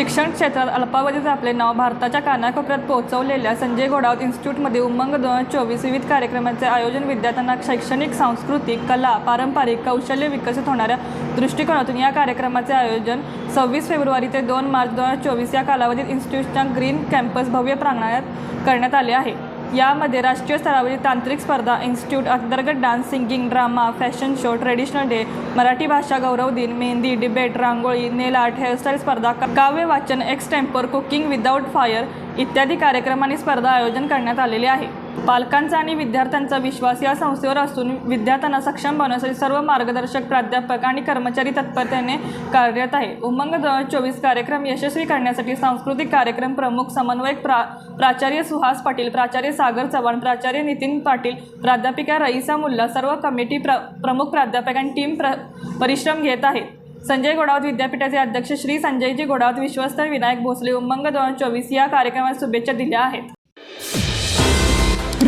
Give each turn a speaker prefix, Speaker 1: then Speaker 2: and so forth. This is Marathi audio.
Speaker 1: शिक्षण क्षेत्रात अल्पावधीत आपले नाव भारताच्या कानाकोपऱ्यात पोहोचवलेल्या संजय घोडावत इन्स्टिट्यूटमध्ये उमंग दोन हजार चोवीस विविध कार्यक्रमांचे आयोजन विद्यार्थ्यांना शैक्षणिक सांस्कृतिक कला पारंपरिक कौशल्य विकसित होणाऱ्या दृष्टिकोनातून या कार्यक्रमाचे आयोजन सव्वीस फेब्रुवारी ते दोन मार्च दोन हजार चोवीस या कालावधीत इन्स्टिट्यूटच्या ग्रीन कॅम्पस भव्य प्रांगणात करण्यात आले आहे. यामध्ये राष्ट्रीय स्तरावरील तांत्रिक स्पर्धा इन्स्टिट्यूट अंतर्गत dance singing drama fashion show traditional day Marathi भाषा गौरव दिन mehndi debate rangoli nail art hairstyle स्पर्धा काव्य वाचन extempore cooking without fire इत्यादी कार्यक्रम आणि स्पर्धा आयोजन करण्यात आलेले आहे. पालकांचा आणि विद्यार्थ्यांचा विश्वास या संस्थेवर असून विद्यार्थ्यांना सक्षम बनवण्यासाठी सर्व मार्गदर्शक प्राध्यापक आणि कर्मचारी तत्परतेने कार्यरत आहे. उमंग दोन हजार चोवीस कार्यक्रम यशस्वी करण्यासाठी सांस्कृतिक कार्यक्रम प्रमुख समन्वयक प्रा प्राचार्य सुहास पाटील प्राचार्य सागर चव्हाण प्राचार्य नितीन पाटील प्राध्यापिका रईसा मुल्ला सर्व कमिटी प्र प्रमुख प्राध्यापक आणि टीम प्र परिश्रम घेत आहेत संजय गोडावत विद्यापीठाचे अध्यक्ष श्री संजयजी गोडावत विश्वस्त विनायक भोसले उमंग दोन हजार चोवीस या कार्यक्रमात शुभेच्छा दिल्या आहेत.